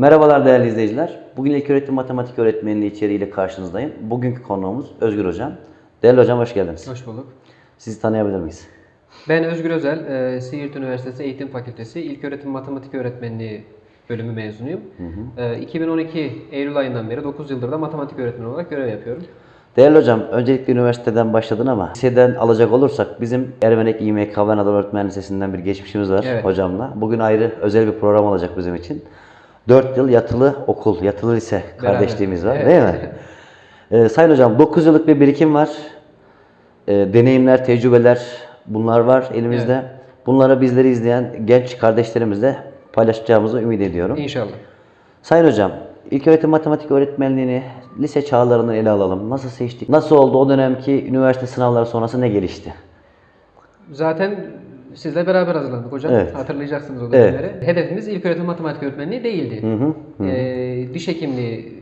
Merhabalar değerli izleyiciler. Bugün ilköğretim matematik öğretmenliği içeriğiyle karşınızdayım. Bugünkü konuğumuz Özgür Hocam. Değerli hocam hoş geldiniz. Hoş bulduk. Sizi tanıyabilir miyiz? Ben Özgür Özel, e, Siirt Üniversitesi Eğitim Fakültesi İlköğretim Matematik Öğretmenliği bölümü mezunuyum. E, 2012 Eylül ayından beri 9 yıldır da matematik öğretmeni olarak görev yapıyorum. Değerli hocam, öncelikle üniversiteden başladın ama liseden alacak olursak bizim Ermenek İMK ve Anadolu Öğretmen Lisesi'nden bir geçmişimiz var Evet. hocamla. Bugün ayrı özel bir program olacak bizim için. 4 yıl yatılı okul, yatılı lise Beraber. kardeşliğimiz var Evet. değil mi? Ee, Sayın hocam 9 yıllık bir birikim var. Ee, deneyimler, tecrübeler bunlar var elimizde. Bunları bizleri izleyen genç kardeşlerimizle paylaşacağımızı ümit ediyorum. İnşallah. Sayın hocam, ilköğretim matematik öğretmenliğini lise çağlarından ele alalım. Nasıl seçtik? Nasıl oldu o dönemki üniversite sınavları sonrası ne gelişti? Zaten sizle beraber hazırlandık hocam. Evet. Hatırlayacaksınız o Evet. dönemleri. Hedefimiz ilköğretim matematik öğretmenliği değildi. Hı hı. E, diş hekimliği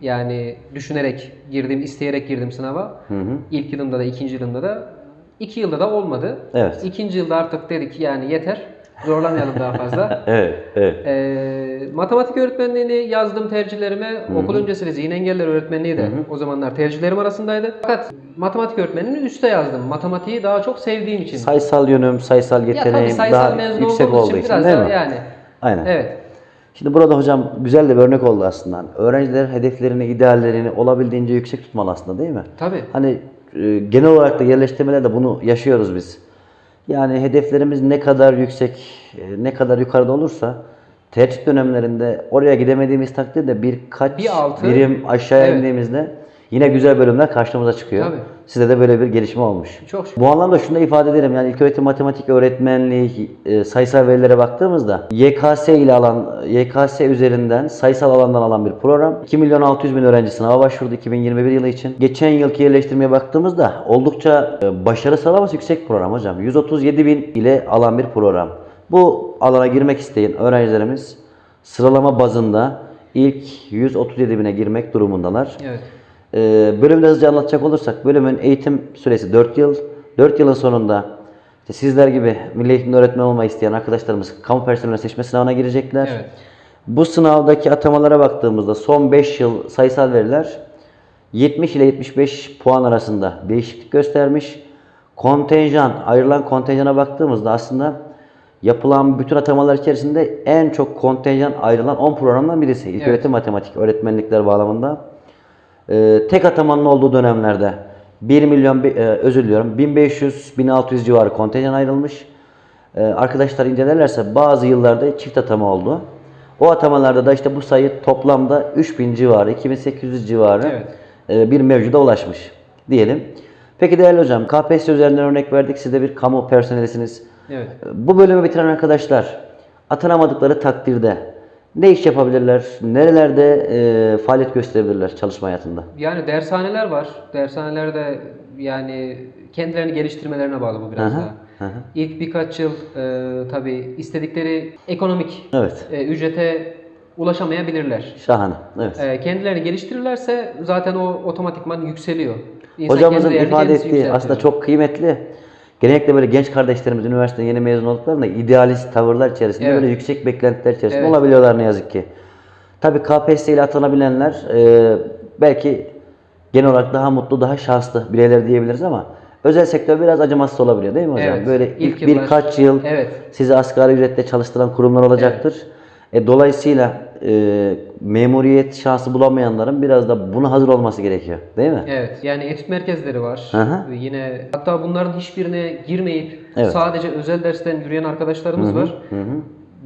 yani düşünerek girdim, isteyerek girdim sınava. Hı hı. İlk yılımda da, ikinci yılımda da. iki yılda da olmadı. Evet. İkinci yılda artık dedik yani yeter. Zorlamayalım daha fazla. Evet, evet. Ee, matematik öğretmenliğini yazdım tercihlerime. Okul öncesi de zihin engeller öğretmenliği de o zamanlar tercihlerim arasındaydı. Fakat matematik öğretmenliğini üste yazdım. Matematiği daha çok sevdiğim için. Sayısal yönüm, sayısal ya tabii yeteneğim sayısal daha mezun yüksek olduğu için için biraz değil daha mi? yani. Aynen. Evet. Şimdi burada hocam güzel de bir örnek oldu aslında. Öğrenciler hedeflerini, ideallerini olabildiğince yüksek tutmalı aslında değil mi? Tabii. Hani e, genel olarak da yerleştirmelerde bunu yaşıyoruz biz. Yani hedeflerimiz ne kadar yüksek, e, ne kadar yukarıda olursa tercih dönemlerinde oraya gidemediğimiz takdirde birkaç Bir altı- birim aşağı Evet. indiğimizde yine güzel bölümler karşımıza çıkıyor. Tabii. Sizde de böyle bir gelişme olmuş. Çok şükür. Bu anlamda şunu da ifade ederim. Yani ilköğretim matematik öğretmenliği e, sayısal verilere baktığımızda YKS ile alan YKS üzerinden sayısal alandan alan bir program. 2 milyon 600 bin öğrenci sınava başvurdu 2021 yılı için. Geçen yılki yerleştirmeye baktığımızda oldukça e, başarı sıralaması yüksek program hocam. 137 bin ile alan bir program. Bu alana girmek isteyen öğrencilerimiz sıralama bazında ilk 137 bine girmek durumundalar. Evet. Ee, bölümde hızlıca anlatacak olursak bölümün eğitim süresi 4 yıl. 4 yılın sonunda işte sizler gibi milli eğitimde öğretmen olmayı isteyen arkadaşlarımız kamu personeli seçme sınavına girecekler. Evet. Bu sınavdaki atamalara baktığımızda son 5 yıl sayısal veriler 70 ile 75 puan arasında değişiklik göstermiş. Kontenjan, ayrılan kontenjana baktığımızda aslında yapılan bütün atamalar içerisinde en çok kontenjan ayrılan 10 programdan birisi. İlköğretim matematik öğretmenlikler bağlamında. Ee, tek atamanın olduğu dönemlerde 1 milyon, e, özür diliyorum, 1500-1600 civarı kontenjan ayrılmış. Ee, arkadaşlar incelerlerse bazı yıllarda çift atama oldu. O atamalarda da işte bu sayı toplamda 3000 civarı, 2800 civarı Evet. e, bir mevcuda ulaşmış diyelim. Peki değerli hocam, KPSS üzerinden örnek verdik. Siz de bir kamu personelisiniz. Evet. Bu bölümü bitiren arkadaşlar atanamadıkları takdirde ne iş yapabilirler? Nerelerde e, faaliyet gösterebilirler çalışma hayatında? Yani dershaneler var. Dershanelerde yani kendilerini geliştirmelerine bağlı bu biraz hı, daha. hı. İlk birkaç yıl e, tabii istedikleri ekonomik Evet. e, ücrete ulaşamayabilirler. Şahane. Evet. E, kendilerini geliştirirlerse zaten o otomatikman yükseliyor. İnsan Hocamızın ifade ettiği aslında çok kıymetli. Genellikle böyle genç kardeşlerimiz üniversiteden yeni mezun olduklarında idealist tavırlar içerisinde Evet. böyle yüksek beklentiler içerisinde Evet. olabiliyorlar ne yazık ki. Tabii KPSS ile atanabilenler e, belki genel olarak daha mutlu, daha şanslı bireyler diyebiliriz ama özel sektör biraz acımasız olabiliyor değil mi hocam? Evet. Böyle İlk ilk, yıllar- birkaç yıl Evet. sizi asgari ücretle çalıştıran kurumlar olacaktır. E, dolayısıyla e, memuriyet şansı bulamayanların biraz da buna hazır olması gerekiyor. Değil mi? Evet. Yani etüt merkezleri var. Hı hı. Ve Yine hatta bunların hiçbirine girmeyip Evet. sadece özel dersten yürüyen arkadaşlarımız var.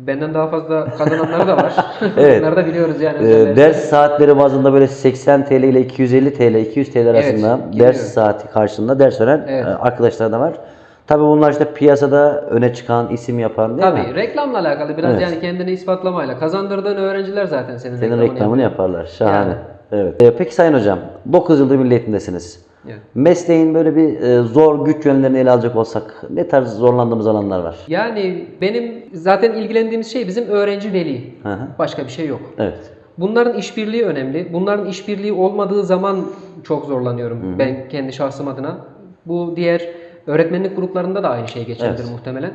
Benden daha fazla kazananları da var. Evet. Bunları da biliyoruz yani. Ee, ders saatleri bazında böyle 80 TL ile 250 TL, 200 TL arasında gidiyor. ders saati karşılığında ders veren Evet. e, arkadaşlar da var. Tabii bunlar işte piyasada öne çıkan, isim yapan değil Tabii mi? reklamla alakalı biraz Evet. yani kendini ispatlamayla. Kazandırdığın öğrenciler zaten senin, Senin reklamını reklamını yapıyor. yaparlar. Şahane. Yani. Evet. Ee, peki Sayın Hocam, 9 yıldır milli eğitimdesiniz. Evet. Mesleğin böyle bir e, zor güç yönlerini ele alacak olsak ne tarz zorlandığımız alanlar var? Yani benim zaten ilgilendiğimiz şey bizim öğrenci veli. Hı hı. Başka bir şey yok. Evet. Bunların işbirliği önemli. Bunların işbirliği olmadığı zaman çok zorlanıyorum ben kendi şahsım adına. Bu diğer öğretmenlik gruplarında da aynı şey geçerlidir Evet. muhtemelen.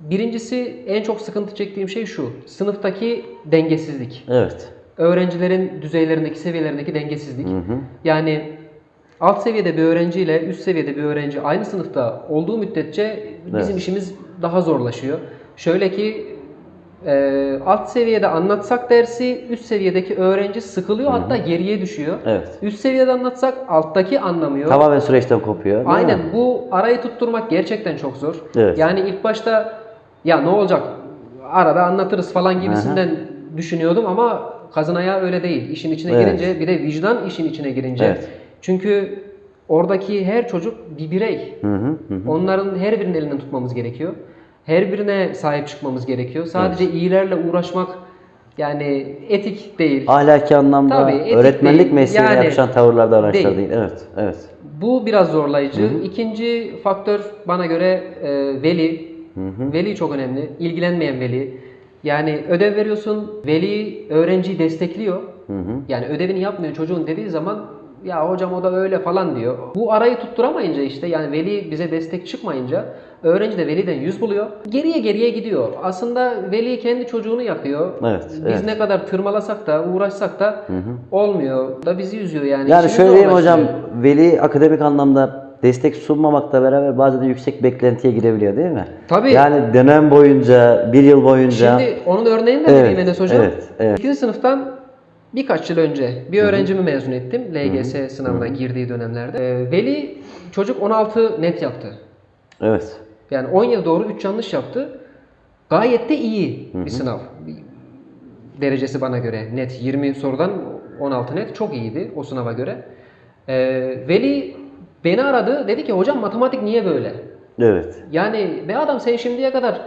Birincisi en çok sıkıntı çektiğim şey şu. Sınıftaki dengesizlik. Evet. Öğrencilerin düzeylerindeki, seviyelerindeki dengesizlik. Yani alt seviyede bir öğrenciyle üst seviyede bir öğrenci aynı sınıfta olduğu müddetçe bizim Evet. işimiz daha zorlaşıyor. Şöyle ki e, alt seviyede anlatsak dersi üst seviyedeki öğrenci sıkılıyor hatta geriye düşüyor. Evet. Üst seviyede anlatsak alttaki anlamıyor. Tamamen süreçten kopuyor. Aynen mi? bu arayı tutturmak gerçekten çok zor. Evet. Yani ilk başta ya ne olacak arada anlatırız falan gibisinden düşünüyordum ama kazın ayağı öyle değil. İşin içine Evet. girince bir de vicdan işin içine girince. Evet. Çünkü oradaki her çocuk bir birey. Hı hı hı. Onların her birinin elinden tutmamız gerekiyor. Her birine sahip çıkmamız gerekiyor. Sadece iyilerle uğraşmak yani etik değil. Ahlaki anlamda Tabii, etik öğretmenlik değil. Yani yakışan tavırlar davranışlar değil. değil. Evet. Evet. Bu biraz zorlayıcı. İkinci faktör bana göre e, veli. Veli çok önemli. İlgilenmeyen veli. Yani ödev veriyorsun, veli öğrenciyi destekliyor. Yani ödevini yapmıyor çocuğun dediği zaman ya hocam o da öyle falan diyor. Bu arayı tutturamayınca işte yani veli bize destek çıkmayınca öğrenci de veliden yüz buluyor. Geriye geriye gidiyor. Aslında veli kendi çocuğunu yakıyor. Evet, Biz evet. ne kadar tırmalasak da uğraşsak da olmuyor. Da bizi üzüyor yani. Yani şöyle diyeyim hocam, veli akademik anlamda destek sunmamakla beraber bazen de yüksek beklentiye girebiliyor değil mi? Tabii. Yani dönem boyunca, bir yıl boyunca Şimdi onun örneğini de Evet, vereyim Enes Hocam. evet, evet. 8. sınıftan birkaç yıl önce bir öğrencimi mezun ettim. LGS sınavına girdiği dönemlerde. Ee, Veli çocuk 16 net yaptı. evet. Yani 17 doğru 3 yanlış yaptı. Gayet de iyi bir sınav. Derecesi bana göre net. 20 sorudan 16 net çok iyiydi o sınava göre. Ee, Veli beni aradı. Dedi ki hocam matematik niye böyle? Evet. Yani be adam sen şimdiye kadar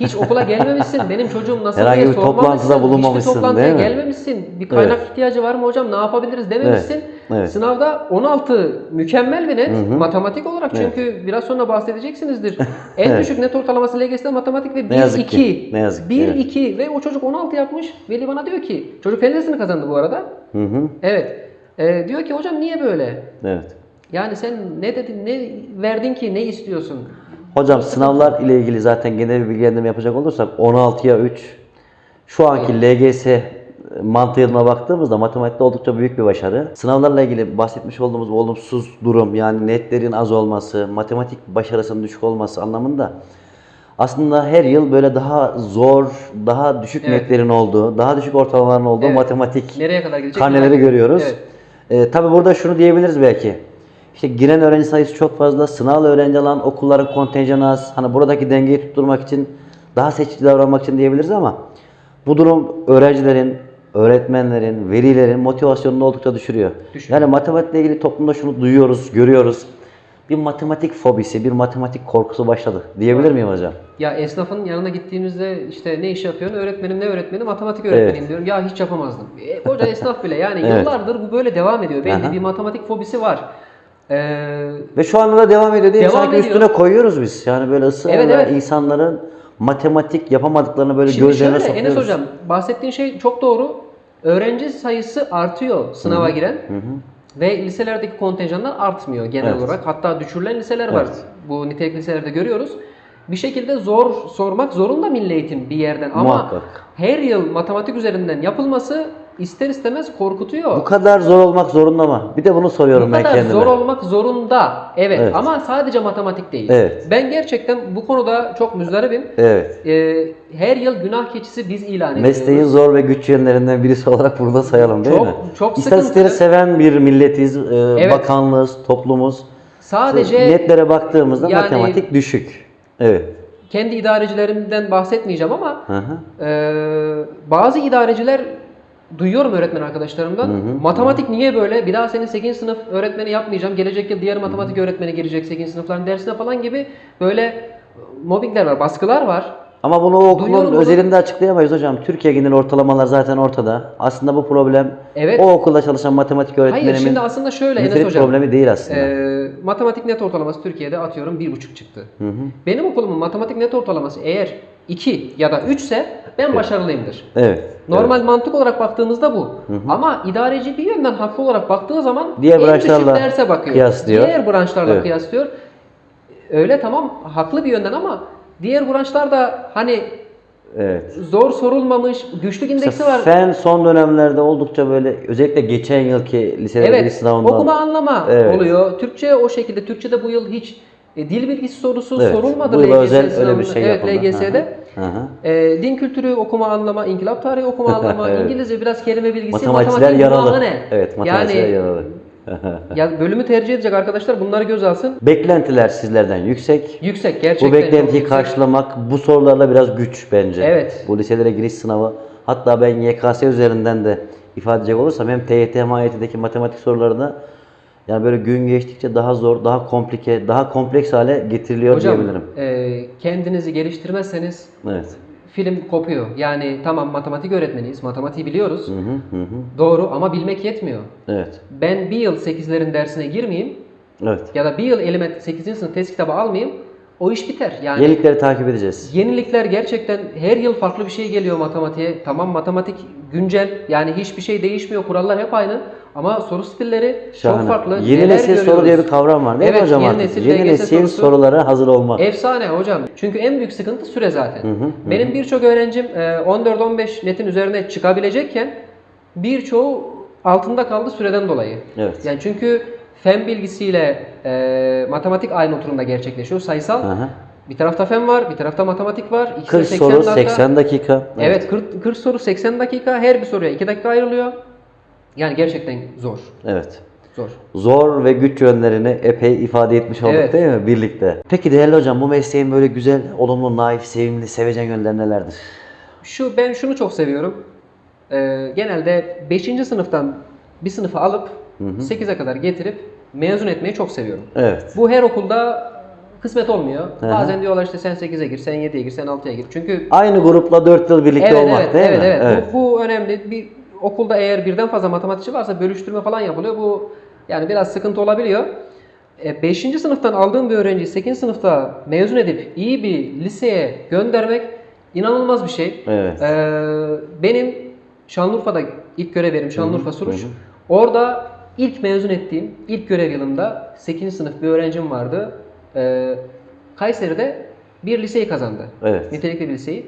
hiç okula gelmemişsin. Benim çocuğum nasıl Herhangi diye bir toplantıda sormamışsın. bulunmamışsın, Hiçbir toplantıya değil mi? gelmemişsin. Bir kaynak ihtiyacı var mı hocam? Ne yapabiliriz dememişsin. Evet, evet. Sınavda 16 mükemmel bir net matematik olarak çünkü biraz sonra bahsedeceksinizdir. En Evet. düşük net ortalaması LGS'de matematik ve 1 yazık 2. ki, ne yazık ki, 1 evet. 2 ve o çocuk 16 yapmış. Veli bana diyor ki çocuk fen lisesini kazandı bu arada. Hı hı. Evet. Ee, diyor ki hocam niye böyle? Evet. Yani sen ne dedin, ne verdin ki, ne istiyorsun? Hocam sınavlar ile ilgili zaten genel bir bilgilendirme yapacak olursak 16'ya 3 şu anki LGS mantığına baktığımızda matematikte oldukça büyük bir başarı. Sınavlarla ilgili bahsetmiş olduğumuz bu olumsuz durum yani netlerin az olması, matematik başarısının düşük olması anlamında aslında her yıl böyle daha zor, daha düşük Evet. netlerin olduğu, daha düşük ortalamaların olduğu Evet. matematik Nereye kadar gidecek? karneleri görüyoruz. Evet. Ee, tabii burada şunu diyebiliriz belki. İşte giren öğrenci sayısı çok fazla. Sınavla öğrenci alan okulların kontenjanı az. Hani buradaki dengeyi tutturmak için daha seçici davranmak için diyebiliriz ama bu durum öğrencilerin, öğretmenlerin, velilerin motivasyonunu oldukça düşürüyor. Düşürüyor. Yani matematikle ilgili toplumda şunu duyuyoruz, görüyoruz. Bir matematik fobisi, bir matematik korkusu başladı. Diyebilir miyim hocam? Ya esnafın yanına gittiğimizde işte ne iş yapıyorsun? Öğretmenim ne öğretmeni? Matematik öğretmeniyim Evet. diyorum. Ya hiç yapamazdım. E, koca esnaf bile yani Evet. yıllardır bu böyle devam ediyor. Belli Aha. bir matematik fobisi var. Ee, Ve şu anda da devam ediyor değil mi? Devam Sanki ediyor. üstüne koyuyoruz biz. Yani böyle ısrarla Evet, evet. insanların matematik yapamadıklarını böyle şimdi gözlerine şöyle sokuyoruz. Enes Hocam bahsettiğin şey çok doğru. Öğrenci sayısı artıyor sınava giren. Ve liselerdeki kontenjanlar artmıyor genel Evet. olarak. Hatta düşürülen liseler var. Evet. Bu nitelikli liselerde görüyoruz. Bir şekilde zor sormak zorunda milli eğitim bir yerden ama Muhakkak. her yıl matematik üzerinden yapılması ister istemez korkutuyor. Bu kadar zor olmak zorunda mı? Bir de bunu soruyorum Bu ben kadar kendime. zor olmak zorunda. Evet. Evet. ama sadece matematik değil. Evet. Ben gerçekten bu konuda çok müzdaribim. Evet. Ee, her yıl günah keçisi biz ilan ediyoruz. Mesleğin zor ve güç yönlerinden birisi olarak burada sayalım değil Çok- mi? çok İstatistikleri sıkıntı. seven bir milletiz, e, bakanlığız, toplumuz. Sadece Netlere baktığımızda yani- matematik düşük. Evet. kendi idarecilerimden bahsetmeyeceğim ama Hı hı. Ee, bazı idareciler duyuyorum öğretmen arkadaşlarımdan. Matematik niye böyle? Bir daha senin 8. sınıf öğretmeni yapmayacağım. Gelecek yıl diğer matematik öğretmeni girecek 8. sınıfların dersine falan gibi böyle mobbingler var, baskılar var. Ama bunu o okulun Duyuyorum bunu. özelinde açıklayamayız hocam. Türkiye genel ortalamalar zaten ortada. Aslında bu problem Evet. o okulda çalışan matematik Hayır öğretmenimin şimdi aslında şöyle Enes hocam. problemi değil aslında. Ee, matematik net ortalaması Türkiye'de atıyorum 1,5 çıktı. Benim okulumun matematik net ortalaması eğer 2 ya da 3 ise ben başarılıyımdır. evet. Normal mantık olarak baktığımızda bu. Ama idareci bir yönden haklı olarak baktığı zaman Diğer en branşlarla derse bakıyor. kıyaslıyor. Diğer branşlarla Evet. kıyaslıyor. Öyle tamam haklı bir yönden ama Diğer branşlarda hani Evet. zor sorulmamış, güçlük indeksi Mesela var. Fen son dönemlerde oldukça böyle özellikle geçen yılki lisede Evet, sınavında okuma anlama Evet. oluyor. Türkçe o şekilde. Türkçe'de bu yıl hiç e, dil bilgisi sorusu Evet, sorulmadı LGS özel öyle bir şey Evet, yapıldı. LGS'de. Hı hı. E, din kültürü okuma anlama, inkılap tarihi okuma anlama, Evet. İngilizce biraz kelime bilgisi, Matematikçiler matematik yaralı. ne? Evet, matematikçiler yani, yaralı. ya bölümü tercih edecek arkadaşlar bunları göz alsın. Beklentiler sizlerden yüksek. Yüksek gerçekten. Bu beklentiyi karşılamak bu sorularla biraz güç bence. Evet. Bu liselere giriş sınavı hatta ben YKS üzerinden de ifade edecek olursam hem TYT hem AYT'deki matematik sorularında yani böyle gün geçtikçe daha zor, daha komplike, daha kompleks hale getiriliyor Hocam diyebilirim. e, kendinizi geliştirmezseniz Evet. film kopuyor. Yani tamam matematik öğretmeniyiz, matematiği biliyoruz. Hı hı hı. hı. Doğru ama bilmek yetmiyor. Evet. Ben bir yıl 8'lerin dersine girmeyeyim Evet. ya da bir yıl elime 8. sınıf test kitabı almayayım o iş biter. Yani Yenilikleri takip edeceğiz. yenilikler gerçekten her yıl farklı bir şey geliyor matematiğe. Tamam matematik güncel yani hiçbir şey değişmiyor kurallar hep aynı ama soru stilleri Şahane. çok farklı. Yeni Neler nesil soru görüyoruz? diye bir kavram var değil mi Evet, hocam yeni artık? nesil yeni nesil sorusu- sorulara hazır olmak. Efsane hocam. Çünkü en büyük sıkıntı süre zaten. Benim birçok öğrencim e, 14-15 netin üzerine çıkabilecekken birçoğu altında kaldı süreden dolayı. Evet. Yani çünkü fen bilgisiyle e, matematik aynı oturumda gerçekleşiyor. Sayısal. Hı hı. Bir tarafta fen var, bir tarafta matematik var. İkisi 40 de 80 soru dakika. 80 dakika. Evet, 40, 40 soru 80 dakika. Her bir soruya 2 dakika ayrılıyor. Yani gerçekten zor. Evet. Zor. Zor ve güç yönlerini epey ifade etmiş olduk Evet. değil mi birlikte? Peki değerli hocam bu mesleğin böyle güzel, olumlu, naif, sevimli, sevecen yönleri nelerdir? Şu ben şunu çok seviyorum. Ee, genelde 5. sınıftan bir sınıfı alıp 8'e kadar getirip mezun etmeyi çok seviyorum. Evet. Bu her okulda kısmet olmuyor. hı. Bazen diyorlar işte sen 8'e gir, sen 7'ye gir, sen 6'ya gir. Çünkü Aynı grupla 4 yıl birlikte evet olmak evet değil evet, mi? evet. Bu, bu önemli. Bir okulda eğer birden fazla matematikçi varsa bölüştürme falan yapılıyor. Bu yani biraz sıkıntı olabiliyor. 5. sınıftan aldığım bir öğrenciyi 8. sınıfta mezun edip iyi bir liseye göndermek inanılmaz bir şey. Evet. Ee, benim Şanlıurfa'da ilk görev yerim Şanlıurfa Suruç. Orada ilk mezun ettiğim ilk görev yılımda 8. sınıf bir öğrencim vardı. Ee, Kayseri'de bir liseyi kazandı. Evet. Nitelikli bir liseyi.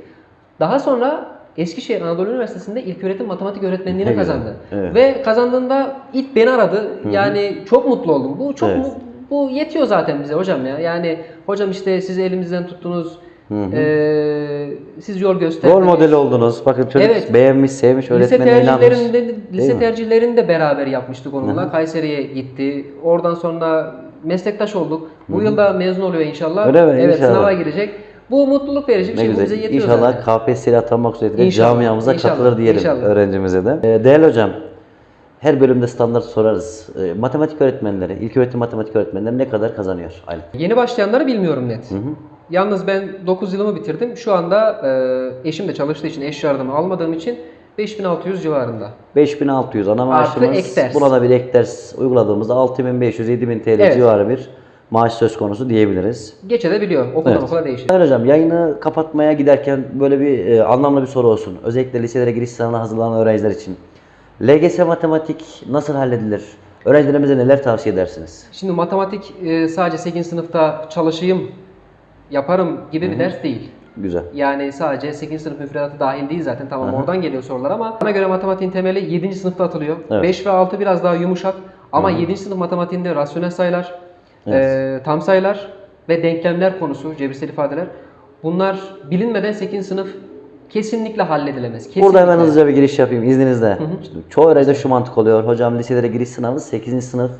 Daha sonra Eskişehir Anadolu Üniversitesi'nde ilköğretim matematik öğretmenliğini güzel. kazandı. Evet. Ve kazandığında ilk beni aradı. Yani çok mutlu oldum. Bu çok Evet. mu- bu yetiyor zaten bize hocam ya. Yani hocam işte siz elimizden tuttunuz. Ee, siz yol gösterdiniz. Rol modeli oldunuz. Bakın çocuk Evet. beğenmiş, sevmiş, Lise öğretmenine inanmış. tercihlerinde lise mi? tercihlerini de beraber yapmıştık onunla. Kayseri'ye gitti. Oradan sonra meslektaş olduk. Bu yılda mezun oluyor inşallah. Öyle mi? Evet, İnşallah. sınava girecek. Bu mutluluk verici bir Ne şey. Bu bize güzel. yetiyor İnşallah zaten. KPSS'yle atanmak suretiyle İnşallah, camiamıza inşallah, katılır diyelim inşallah. öğrencimize de. Ee, değerli hocam, her bölümde standart sorarız. Ee, matematik öğretmenleri, ilköğretim matematik öğretmenleri ne kadar kazanıyor aylık? Yeni başlayanları bilmiyorum net. Yalnız ben 9 yılımı bitirdim. Şu anda e, eşim de çalıştığı için eş yardımı almadığım için 5600 civarında. 5600 ana Artı maaşımız. Buna da bir ek ders uyguladığımızda 6500-7000 TL Evet. civarı bir maaş söz konusu diyebiliriz. Geçebiliyor. Okuldan Evet. okula değişir. Hayır hocam yayını kapatmaya giderken böyle bir e, anlamlı bir soru olsun. Özellikle liselere giriş sınavına hazırlanan öğrenciler için. LGS matematik nasıl halledilir? Öğrencilerimize neler tavsiye edersiniz? Şimdi matematik e, sadece 8. sınıfta çalışayım, yaparım gibi bir ders değil. Güzel. Yani sadece 8. sınıf müfredatı dahil değil zaten. Tamam oradan geliyor sorular ama bana göre matematiğin temeli 7. sınıfta atılıyor. Evet. 5 ve 6 biraz daha yumuşak ama 7. sınıf matematiğinde rasyonel sayılar, e, tam sayılar ve denklemler konusu, cebirsel ifadeler. Bunlar bilinmeden 8. sınıf kesinlikle halledilemez. Kesinlikle. Burada hemen hızlıca bir giriş yapayım izninizle. Şimdi çoğu öğrencide şu mantık oluyor. Hocam liselere giriş sınavı 8. sınıf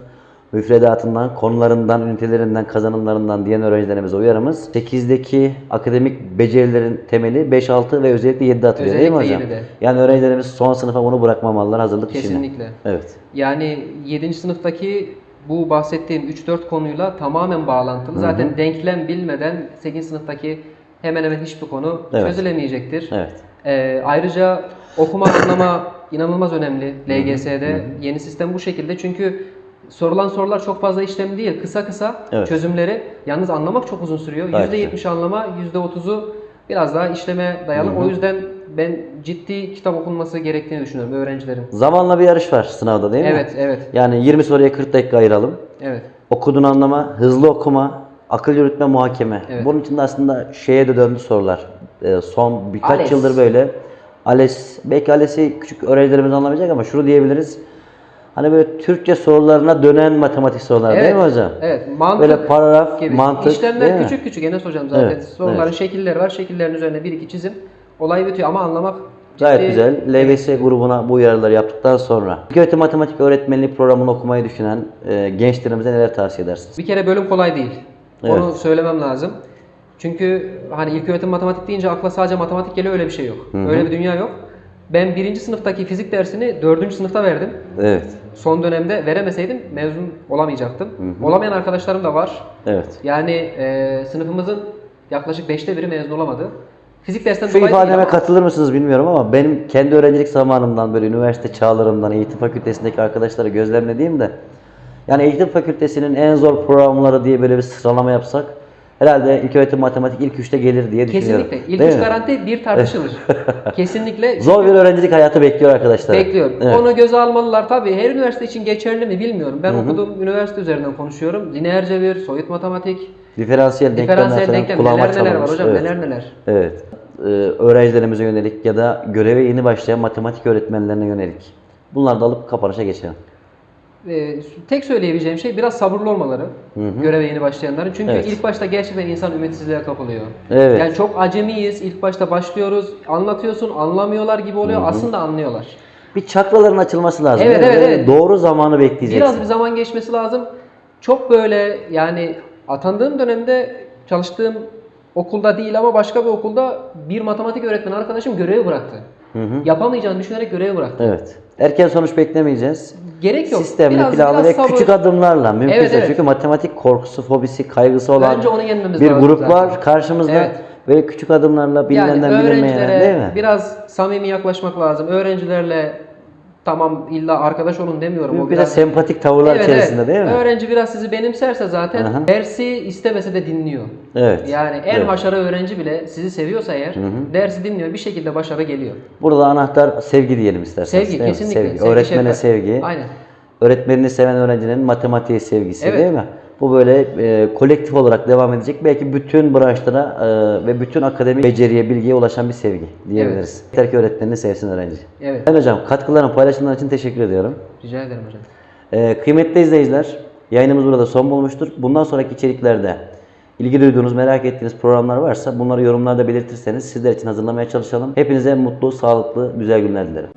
müfredatından, konularından, ünitelerinden, kazanımlarından diyen öğrencilerimize uyarımız. 8'deki akademik becerilerin temeli 5, 6 ve özellikle 7'de atılıyor değil mi Özellikle hocam? 7'de. Yani öğrencilerimiz son sınıfa bunu bırakmamalılar hazırlık işine. Kesinlikle. Evet. Yani 7. sınıftaki bu bahsettiğim 3-4 konuyla tamamen bağlantılı. Zaten denklem bilmeden 8. sınıftaki hemen hemen hiçbir konu Evet. çözülemeyecektir. Evet. Ee, ayrıca okuma anlama inanılmaz önemli LGS'de. Yeni sistem bu şekilde çünkü sorulan sorular çok fazla işlem değil. Kısa kısa Evet. çözümleri. Yalnız anlamak çok uzun sürüyor. Gayet %70 anlama, %30'u biraz daha işleme dayalı. O yüzden ben ciddi kitap okunması gerektiğini düşünüyorum öğrencilerin. Zamanla bir yarış var sınavda değil mi? Evet, evet, Yani 20 soruya 40 dakika ayıralım. evet. Okuduğunu anlama, hızlı okuma, akıl yürütme muhakeme. Evet. Bunun için de aslında şeye de döndü sorular. Ee, son birkaç ALES. yıldır böyle ALES, belki ALES'i küçük öğrencilerimiz anlamayacak ama şunu diyebiliriz. Hani böyle Türkçe sorularına dönen matematik sorular değil mi hocam? Evet. Mantık Böyle paragraf, gibi. mantık İşlemler küçük küçük Enes hocam zaten. Evet, Soruların evet. şekilleri var. Şekillerin üzerine bir iki çizim. Olay bitiyor ama anlamak Gayet ciddi- güzel. LGS grubuna bu uyarıları yaptıktan sonra İlköğretim Matematik Öğretmenliği programını okumayı düşünen e, gençlerimize neler tavsiye edersiniz? Bir kere bölüm kolay değil. Onu Evet. söylemem lazım. Çünkü hani ilk öğretim matematik deyince akla sadece matematik geliyor öyle bir şey yok. Öyle bir dünya yok. Ben birinci sınıftaki fizik dersini dördüncü sınıfta verdim. Evet. Son dönemde veremeseydim mezun olamayacaktım. Olamayan arkadaşlarım da var. Evet. Yani e, sınıfımızın yaklaşık beşte biri mezun olamadı. Fizik dersinden Şu dolayı ifademe ama- katılır mısınız bilmiyorum ama benim kendi öğrencilik zamanımdan böyle üniversite çağlarımdan eğitim fakültesindeki arkadaşları gözlemlediğim de yani eğitim fakültesinin en zor programları diye böyle bir sıralama yapsak herhalde ilköğretim matematik ilk üçte gelir diye düşünüyorum. Kesinlikle. İlk Değil üç mi? garanti bir tartışılır. Kesinlikle. Zor bir öğrencilik hayatı bekliyor arkadaşlar. Bekliyor. Evet. Onu göze almalılar. Tabii her üniversite için geçerli mi bilmiyorum. Ben okuduğum üniversite üzerinden konuşuyorum. Lineer cebir, soyut matematik, Diferansiyel denklemler diferansiyel denklem kulağıma neler neler var hocam Evet. neler neler. Evet. Ee, öğrencilerimize yönelik ya da göreve yeni başlayan matematik öğretmenlerine yönelik. Bunları da alıp kapanışa geçelim. Ee, tek söyleyebileceğim şey biraz sabırlı olmaları göreve yeni başlayanların. Çünkü Evet. ilk başta gerçekten insan ümitsizliğe kapılıyor. Evet. Yani çok acemiyiz. İlk başta başlıyoruz. Anlatıyorsun, anlamıyorlar gibi oluyor. Aslında anlıyorlar. Bir çakraların açılması lazım. Evet, evet, evet. Doğru zamanı bekleyeceksin. Biraz bir zaman geçmesi lazım. Çok böyle yani atandığım dönemde çalıştığım okulda değil ama başka bir okulda bir matematik öğretmeni arkadaşım görevi bıraktı. Yapamayacağını düşünerek görevi bıraktı. Evet. Erken sonuç beklemeyeceğiz. Gerek yok. Sistemli, Biraz- planlı biraz ve sabır. küçük adımlarla mümkünse. Evet, evet. Çünkü matematik korkusu, fobisi, kaygısı olan Bence onu yenmemiz bir grup zaten. var karşımızda. Evet. Ve küçük adımlarla Yani bilinenden bilinmeyene değil mi? biraz samimi yaklaşmak lazım. Öğrencilerle tamam illa arkadaş olun demiyorum. O Mümkünse biraz sempatik tavırlar Evet, içerisinde evet. değil mi? Öğrenci biraz sizi benimserse zaten Aha. dersi istemese de dinliyor. Evet. Yani en Evet. haşarı öğrenci bile sizi seviyorsa eğer dersi dinliyor bir şekilde başarı geliyor. Burada anahtar sevgi diyelim isterseniz. Sevgi kesinlikle. Sevgi. Sevgi, Öğretmene şefkat. sevgi. Aynen. Öğretmenini seven öğrencinin matematiğe sevgisi Evet. değil mi? Bu böyle e, kolektif olarak devam edecek. Belki bütün branşlara e, ve bütün akademik beceriye, bilgiye ulaşan bir sevgi diyebiliriz. Yeter ki öğretmenini sevsin öğrenci. Evet. Ben hocam katkıların paylaşımların için teşekkür ediyorum. Rica ederim hocam. E, kıymetli izleyiciler, yayınımız burada son bulmuştur. Bundan sonraki içeriklerde ilgi duyduğunuz, merak ettiğiniz programlar varsa bunları yorumlarda belirtirseniz sizler için hazırlamaya çalışalım. Hepinize mutlu, sağlıklı, güzel günler dilerim.